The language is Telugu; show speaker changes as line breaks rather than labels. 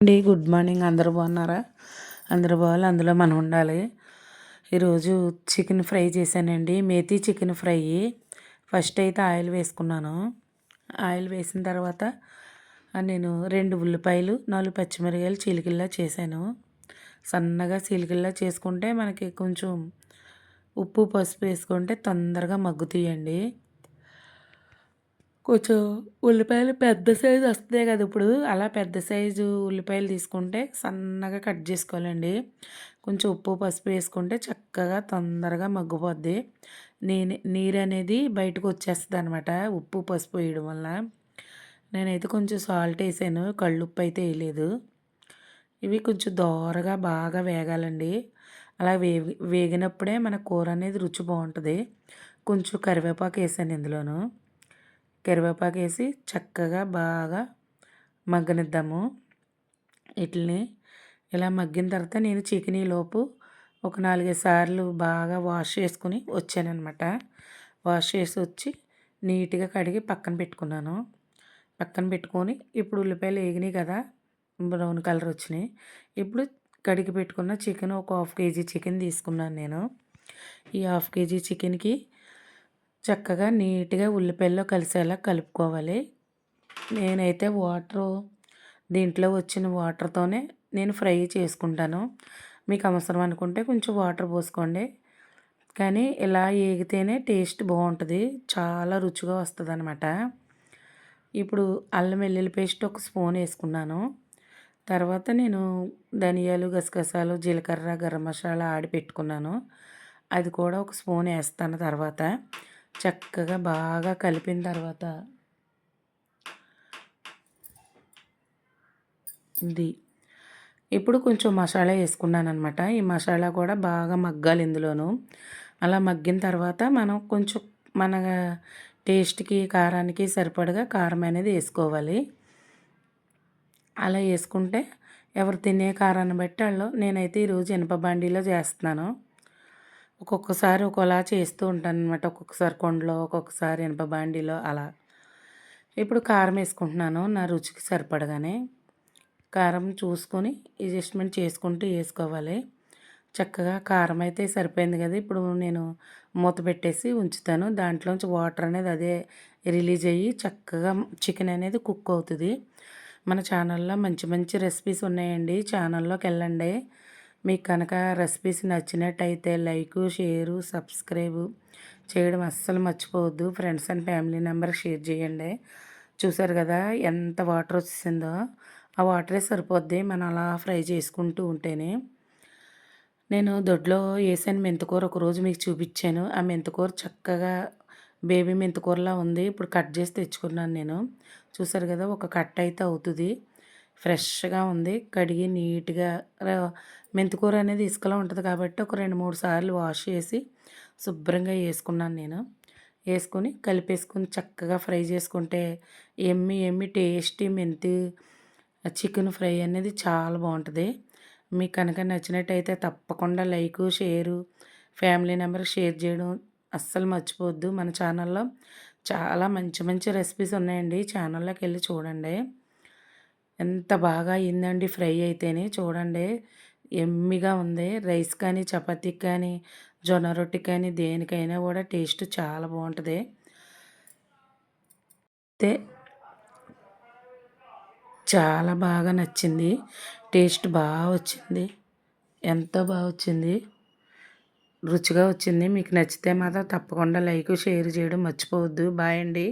అండి. Good morning. అందరూ బాగున్నారా? అందరు బాగాలి. అందులో మనం ఉండాలి. ఈరోజు చికెన్ ఫ్రై చేశానండి. Methi chicken fry. ఫస్ట్ అయితే ఆయిల్ వేసుకున్నాను. ఆయిల్ వేసిన తర్వాత నేను రెండు ఉల్లిపాయలు నాలుగు పచ్చిమిరకాయలు చీలికిల్లా చేశాను. సన్నగా చీలికిల్లా చేసుకుంటే మనకి కొంచెం ఉప్పు పసుపు వేసుకుంటే తొందరగా మగ్గుతాయండి. కొంచెం ఉల్లిపాయలు పెద్ద సైజు వస్తుంది కదా ఇప్పుడు. అలా పెద్ద సైజు ఉల్లిపాయలు తీసుకుంటే సన్నగా కట్ చేసుకోవాలండి. కొంచెం ఉప్పు పసుపు వేసుకుంటే చక్కగా తొందరగా మగ్గిపోద్ది. నేను నీరు అనేది బయటకు వచ్చేస్తుంది అనమాట ఉప్పు పసుపు వేయడం వల్ల. నేనైతే కొంచెం సాల్ట్ వేసాను కళ్ళుప్పు అయితే వేయలేదు. ఇవి కొంచెం దోరగా బాగా వేగాలండి. అలా వేగి వేగినప్పుడే మన కూర అనేది రుచి బాగుంటుంది. కొంచెం కరివేపాకు వేసాను ఇందులోనూ. కరివేపాకు వేసి చక్కగా బాగా మగ్గనిద్దాము. వీటిని ఇలా మగ్గిన తర్వాత నేను చికెన్ లోపు ఒక నాలుగైదు సార్లు బాగా వాష్ చేసుకుని వచ్చానమాట వాష్ చేసి వచ్చి నీట్గా కడిగి పక్కన పెట్టుకున్నాను. పక్కన పెట్టుకొని ఇప్పుడు ఉల్లిపాయలు వేగినాయి కదా బ్రౌన్ కలర్ వచ్చినాయి. ఇప్పుడు కడిగి పెట్టుకున్న చికెన్ ఒక హాఫ్ కేజీ చికెన్ తీసుకున్నాను నేను. ఈ హాఫ్ కేజీ చికెన్కి చక్కగా నీట్గా ఉల్లిపాయల్లో కలిసేలా కలుపుకోవాలి. నేనైతే వాటరు దీంట్లో వచ్చిన వాటర్తోనే నేను ఫ్రై చేసుకుంటాను. మీకు అవసరం అనుకుంటే కొంచెం వాటర్ పోసుకోండి. కానీ ఇలా ఏగితేనే టేస్ట్ బాగుంటుంది. చాలా రుచిగా వస్తుంది అనమాట ఇప్పుడు అల్లం వెల్లుల్లి పేస్ట్ ఒక స్పూన్ వేసుకున్నాను. తర్వాత నేను ధనియాలు గసగసాలు జీలకర్ర గరం మసాలా ఆడి పెట్టుకున్నాను. అది కూడా ఒక స్పూన్ వేస్తాను తర్వాత. చక్కగా బాగా కలిపిన తర్వాత ఇది. ఇప్పుడు కొంచెం మసాలా వేసుకున్నాను అనమాట ఈ మసాలా కూడా బాగా మగ్గాలి ఇందులోను. అలా మగ్గిన తర్వాత మనం కొంచెం మన టేస్ట్కి కారానికి సరిపడగా కారం అనేది వేసుకోవాలి. అలా వేసుకుంటే ఎవరు తినే కారాన్ని బట్టి వాళ్ళు నేనైతే ఈరోజు ఇనప బండిలో చేస్తున్నాను. ఒక్కొక్కసారి ఒకలా చేస్తూ ఉంటాను అనమాట ఒక్కొక్కసారి కొండలో ఒక్కొక్కసారి ఇనప బాండీలో అలా. ఇప్పుడు కారం వేసుకుంటున్నాను. నా రుచికి సరిపడగానే కారం చూసుకొని అడ్జస్ట్మెంట్ చేసుకుంటూ వేసుకోవాలి. చక్కగా కారం అయితే సరిపోయింది కదా. ఇప్పుడు నేను మూత పెట్టేసి ఉంచుతాను. దాంట్లోంచి వాటర్ అనేది అదే రిలీజ్ అయ్యి చక్కగా చికెన్ అనేది కుక్ అవుతుంది. మన ఛానల్లో మంచి మంచి రెసిపీస్ ఉన్నాయండి. ఛానల్లోకి వెళ్ళండి. మీకు కనుక రెసిపీస్ నచ్చినట్టయితే లైక్ షేరు సబ్స్క్రైబ్ చేయడం అస్సలు మర్చిపోవద్దు. Friends and family member share చేయండి. చూసారు కదా ఎంత వాటర్ వచ్చేసిందో? ఆ వాటరే సరిపోద్ది. మనం అలా ఫ్రై చేసుకుంటూ ఉంటేనే. నేను దొడ్లో వేసాను మెంతకూర. ఒకరోజు మీకు చూపించాను. ఆ మెంతకూర చక్కగా బేబీ మెంతకూరలా ఉంది. ఇప్పుడు కట్ చేసి తెచ్చుకున్నాను నేను. చూసారు కదా ఒక కట్ అయితే అవుతుంది. ఫ్రెష్గా ఉంది. కడిగి నీట్గా మెంతికూర అనేది ఇసుకలో ఉంటుంది కాబట్టి ఒక రెండు మూడు సార్లు వాష్ చేసి శుభ్రంగా వేసుకున్నాను నేను. వేసుకొని కలిపేసుకుని చక్కగా ఫ్రై చేసుకుంటే ఎమ్మి ఎమ్మి టేస్టీ మెంతి చికెన్ ఫ్రై అనేది చాలా బాగుంటుంది. మీకు కనుక నచ్చినట్టయితే తప్పకుండా like share family number share చేయడం అస్సలు మర్చిపోవద్దు. మన ఛానల్లో చాలా మంచి మంచి రెసిపీస్ ఉన్నాయండి. ఛానల్లోకి వెళ్ళి చూడండి. ఎంత బాగా అయిందండి ఫ్రై అయితేనే చూడండి. ఎమ్మిగా ఉంది. రైస్ కానీ చపాతీకి కానీ జొన్న రొట్టె కానీ దేనికైనా కూడా టేస్ట్ చాలా బాగుంటుంది. అయితే చాలా బాగా నచ్చింది. టేస్ట్ బాగా వచ్చింది. ఎంతో బాగా వచ్చింది? రుచిగా వచ్చింది. మీకు నచ్చితే మాత్రం తప్పకుండా లైక్ షేర్ చేయడం మర్చిపోవద్దు. బాయ్ అండి.